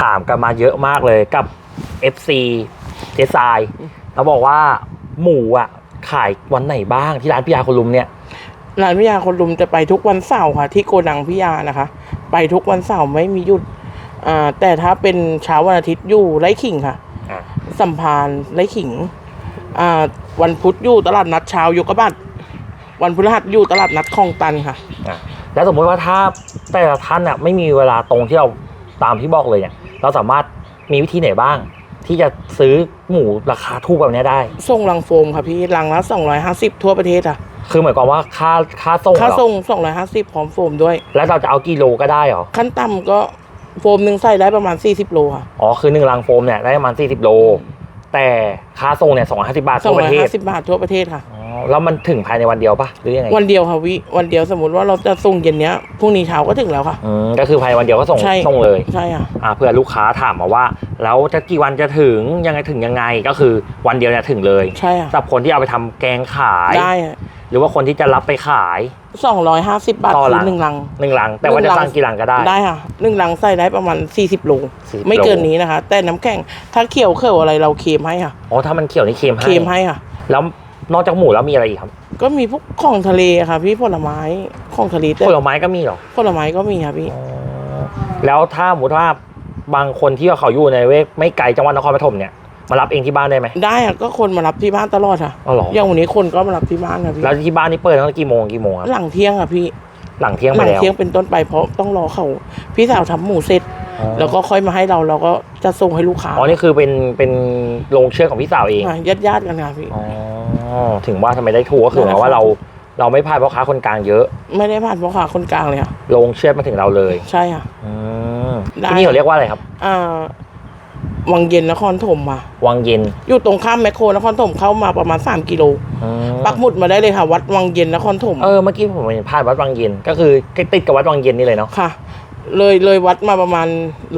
ถามกันมาเยอะมากเลยกับ FC เจสายเขาบอกว่าหมูอะ ขายวันไหนบ้างที่ร้านพิยาคนลุมเนี่ย ร้านพิยาคนลุมจะไปทุกวันเสาร์ค่ะ ที่โกดังพิยานะคะ ไปทุกวันเสาร์ไม่มีหยุดอ่าแต่ถ้าเป็นเช้าวันอาทิตย์อยู่ไร่ขิงค่ะ อะ สัมพานไร่ขิงอ่าวันพุธอยู่ตลาดนัดเช้าอยู่กระบัดวันพฤหัสอยู่ตลาดนัดคลองตันค่ะ อะแล้วสมมติว่าถ้าแต่ละท่านอะไม่มีเวลาตรงที่เรา ตามที่บอกเลยเนี่ยเราสามารถมีวิธีไหนบ้าง ที่จะซื้อหมูราคาถูกแบบเนี้ยได้ ส่งลังโฟมค่ะพี่ลังละ250 ทั่วประเทศอะ คือหมายความว่าค่าค่าส่งค่าเหรอส่ง 250 พร้อมโฟมด้วย แล้วเราจะเอากิโลก็ได้เหรอขั้นต่ำก็โฟมหนึ่งใส่ได้ประมาณ 40 โลค่ะอ๋อคือหนึ่งลังโฟมเนี่ยได้ประมาณ40โลแต่ค่าส่งเนี่ย250บาททั่วประเทศ 250 บาททั่วประเทศค่ะ อ๋อ แล้วมันถึงภายในวันเดียวปะหรือยังไงวันเดียวค่ะวิวันเดียวสมมติว่าเราจะส่งเย็นเนี้ยพรุ่งนี้เช้าก็ถึงแล้วค่ะ อืมก็คือภายในวันเดียวก็ส่งใช่ ส่งเลยใช่ค่ะ อ่าเพื่อลูกค้าถามมาว่า แล้วจะกี่วันจะถึงยังไงถึงยังไงก็คือวันเดียวเนี่ยถึงเลยใช่ค่ะ สำหรับคนที่เอาไปทำแกงขาย ได้ค่ะหรือว่าคนที่จะรับไปขาย250บาทต่อคืลัองหนึ่งลัง หนึ่งลัง แต่ว่าหนึ่จะงลัง สั่งกี่ลังก็ได้ ได้ค่ะหนึ่งลังใส่ได้ประมาณ40โล40 ไม่เกินโลนี้นะคะ แต่น้ำแข็งถ้าเคี่ยวเคี่ยวอะไรเราเค็มให้ค่ะ อ๋อถ้ามันเขียวนี่เค็มให้เค็มให้ค่ะ แล้ว นอกจากหมูแล้วมีอะไรอีกครับก็มีพวกของทะเลค่ะพี่ผลไม้ของทะเลแต่ผลไม้ก็มีเหรอผลไม้ก็มีค่ะพี่อ๋อแล้วถ้าสมมติว่าบางคนที่เขาอยู่ในเวกไม่ไกลจังหวัดนครปฐมเนี่ยมารับเองที่บ้านได้ไหมได้ค่ะก็คนมารับที่บ้านตลอดค่ะอ๋อเหรออย่างวันนี้คนก็มารับที่บ้านค่ะพี่แล้วที่บ้านนี่เปิดตั้งแต่กี่โมงกี่โมงครับหลังเที่ยงค่ะพี่หลังเที่ยงหไปลังแล้วเที่ยงเป็นต้นไปเพราะต้องรอเขาพี่สาวทำหมูเสร็จอ๋อแล้วก็ค่อยมาให้เราเราก็จะส่งให้ลูกค้าอ๋อนี่คือเป็นเป็นโรงเชือดของพี่สาวเองญาติญาติๆกันค่ะพี่อ๋อ ถึงว่าทำไมได้ถูกก็คือหมายความว่าเราเราไม่พลาดเพราะค้าคนกลางเยอะ ไม่ได้ผ่านพ่อค้าคนกลางเลยค่ะโรงเชือดมาถึงเราเลยใช่ค่ะ อืมได้ ที่นี่เขาเรียกว่าอะไรครับ อ่าวังเย็นนครถมมาวังเย็นอยู่ตรงข้ามแมคโครนครถมเข้ามาประมาณ3กิโลอืมปักหมุดมาได้เลยค่ะ วัดวังเย็นนครถมเออเมื่อกี้ผมเห็นพลาดวัดวังเย็น ก็คือติดกับวัดวังเย็นนี่เลยเนาะค่ะ เลยเลยวัดมาประมาณ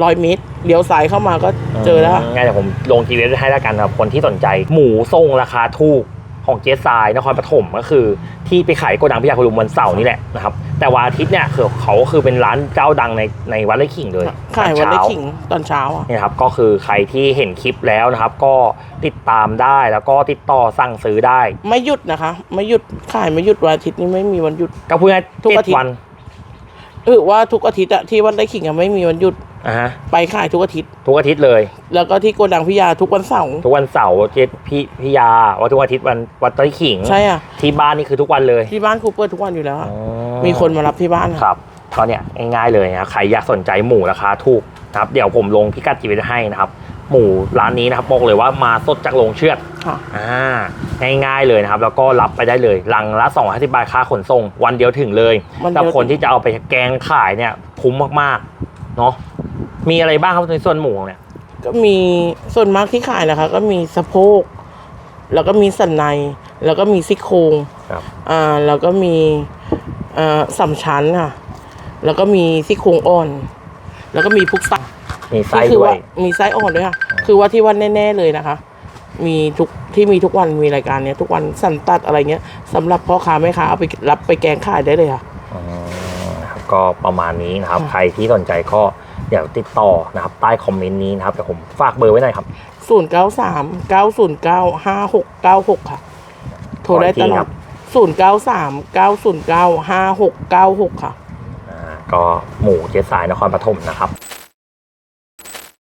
ร้อยเมตรเลี้ยวซ้ายเข้ามาก็เจอแล้วค่ะงั้นเดี๋ยวผมลง GPS ไว้ให้แล้วกันครับคนที่สนใจ หมูทรงราคาถูก ของเจสซายนครปฐมก็คือ ที่ไปขายโกดังพิยาคุณลุมวันเสาร์นี่แหละนะครับแต่วันอาทิตย์เนี่ยคือเขาคือเป็นร้านเจ้าดังในในวัดไร่ขิงเลยขายวันได้เช้าขิงตอนเช้าอะนี่ครับก็คือใครที่เห็นคลิปแล้วนะครับ ก็ติดตามได้แล้วก็ติดต่อสั่งซื้อได้ ไม่หยุดนะคะ ไม่หยุดขายไม่หยุดวันอาทิตย์นี้ไม่มีวันหยุดก็พูดง่ายทุกเจ็อาทิดตย์ วันเออว่าทุกอาทิตย์อะที่วัดได้ขิงอะไม่มีวันหยุดอะฮะไปขายทุกอาทิตย์ ทุกอาทิตย์เลย แล้วก็ที่โกดังพิยาทุกวันเสาร์ทุกวันเสาร์เจ็ดพี่พิยาวันทุกอาทิตย์วันวัดไร่ขิงใช่อะที่บ้านนี่คือทุกวันเลยที่บ้านครูเปิดทุกวันอยู่แล้วอะอ๋อมีคนมารับที่บ้านอะครับก็เนี่ยง่ายๆเลยนะใครอยากสนใจหมูราคาถูกนะครับ เดี๋ยวผมลงพิกัดจีวิตให้นะครับ หมูร้านนี้นะครับบอกเลยว่ามาสดจากโรงเชือดค่ะอ่าง่ายๆเลยนะครับ แล้วก็รับไปได้เลยลังละ250บาทค่าขนส่ง วันเดียวถึงเลยวันเดียวแต่คนที่จะเอาไปแกงขายเนี่ยคุ้มมากๆเนาะมีอะไรบ้างครับในส่วนหมูเนี่ยก็มีส่วนมากที่ขายนะคะ ก็มีสะโพก แล้วก็มีสันใน แล้วก็มีซี่โครงครับอ่าแล้วก็มีอ่าสำชั้นค่ะ แล้วก็มีซี่โครงอ่อน แล้วก็มีพุกไส้ มีไส้ที่คือด้วว่าย มีไส้อ่อนด้วยค่ะ คือว่าที่วันแน่ๆเลยนะคะ มีทุกที่มีทุกวันมีรายการเนี้ยทุกวันสันตัดอะไรเงี้ยสำหรับพ่อค้าแม่ค้าเอาไปรับไปแกงขายได้เลยค่ะ อืมนะครับก็ประมาณนี้นะครับ ค่ะ ใครที่สนใจก็เดี๋ยวติดต่อนะครับใต้คอมเมนต์นี้นะครับเดี๋ยวผมฝากเบอร์ไว้หน่อยครับศูนย์เก้าสามเก้าศูนย์เก้าห้าหกเก้าหกค่ะ โทรได้ตลอดศูนย์เก้าสามเก้าศูนย์เก้าห้าหกเก้าหกค่ะ อ่าก็หมูเจ๊สายนครปฐมนะครับ